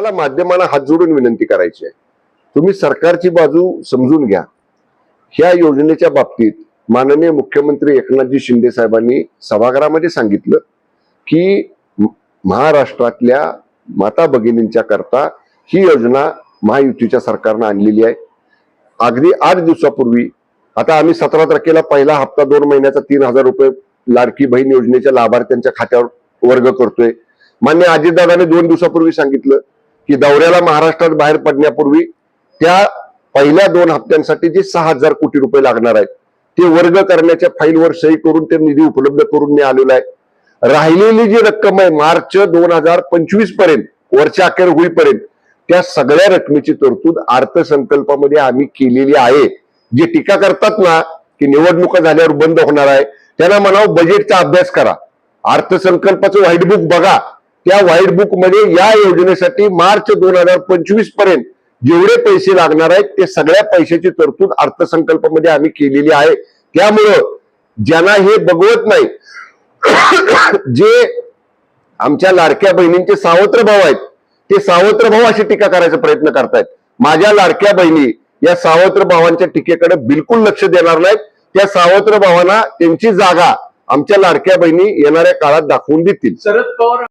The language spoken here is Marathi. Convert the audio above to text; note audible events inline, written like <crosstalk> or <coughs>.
आम्हाला माध्यमांना हात जोडून विनंती करायची आहे. तुम्ही सरकारची बाजू समजून घ्या. ह्या योजनेच्या बाबतीत माननीय मुख्यमंत्री एकनाथजी शिंदे साहेबांनी सभागृहामध्ये सांगितलं की महाराष्ट्रातल्या माता भगिनींच्या करता ही योजना महायुतीच्या सरकारनं आणलेली आहे. अगदी आठ दिवसापूर्वी आता आम्ही सतरा तारखेला पहिला हप्ता दोन महिन्याचा तीन हजार रुपये लाडकी बहीण योजनेच्या लाभार्थ्यांच्या खात्यावर वर्ग करतोय. मान्य अजितदादाने दोन दिवसापूर्वी सांगितलं की दौऱ्याला महाराष्ट्रात बाहेर पडण्यापूर्वी त्या पहिल्या दोन हप्त्यांसाठी जे सहा हजार कोटी रुपये लागणार आहेत ते वर्ग करण्याच्या फाईलवर सही करून ते निधी उपलब्ध करून मी आलेला आहे. राहिलेली जी रक्कम आहे मार्च दोन हजार पंचवीसपर्यंत वर्षा अखेर होईपर्यंत त्या सगळ्या रकमेची तरतूद अर्थसंकल्पामध्ये आम्ही केलेली आहे. जे टीका करतात ना की निवडणुका झाल्यावर बंद होणार आहे त्यांना म्हणावं बजेटचा अभ्यास करा. अर्थसंकल्पाचं व्हाईट बुक बघा. त्या व्हाईट बुकमध्ये या योजनेसाठी मार्च दोन हजार पंचवीसपर्यंत जेवढे पैसे लागणार आहेत ते सगळ्या पैशाची तरतूद अर्थसंकल्पामध्ये आम्ही केलेली आहे. त्यामुळं ज्यांना हे बघवत नाही <coughs> जे आमच्या लाडक्या बहिणींचे सावत्र भाव आहेत ते सावत्र भाऊ अशी टीका करायचा प्रयत्न करतायत. माझ्या लाडक्या बहिणी या सावत्र भावांच्या टीकेकडे बिलकुल लक्ष देणार नाहीत. त्या सावत्र भावांना त्यांची जागा आमच्या लाडक्या बहिणी येणाऱ्या काळात दाखवून देतील. शरद पवार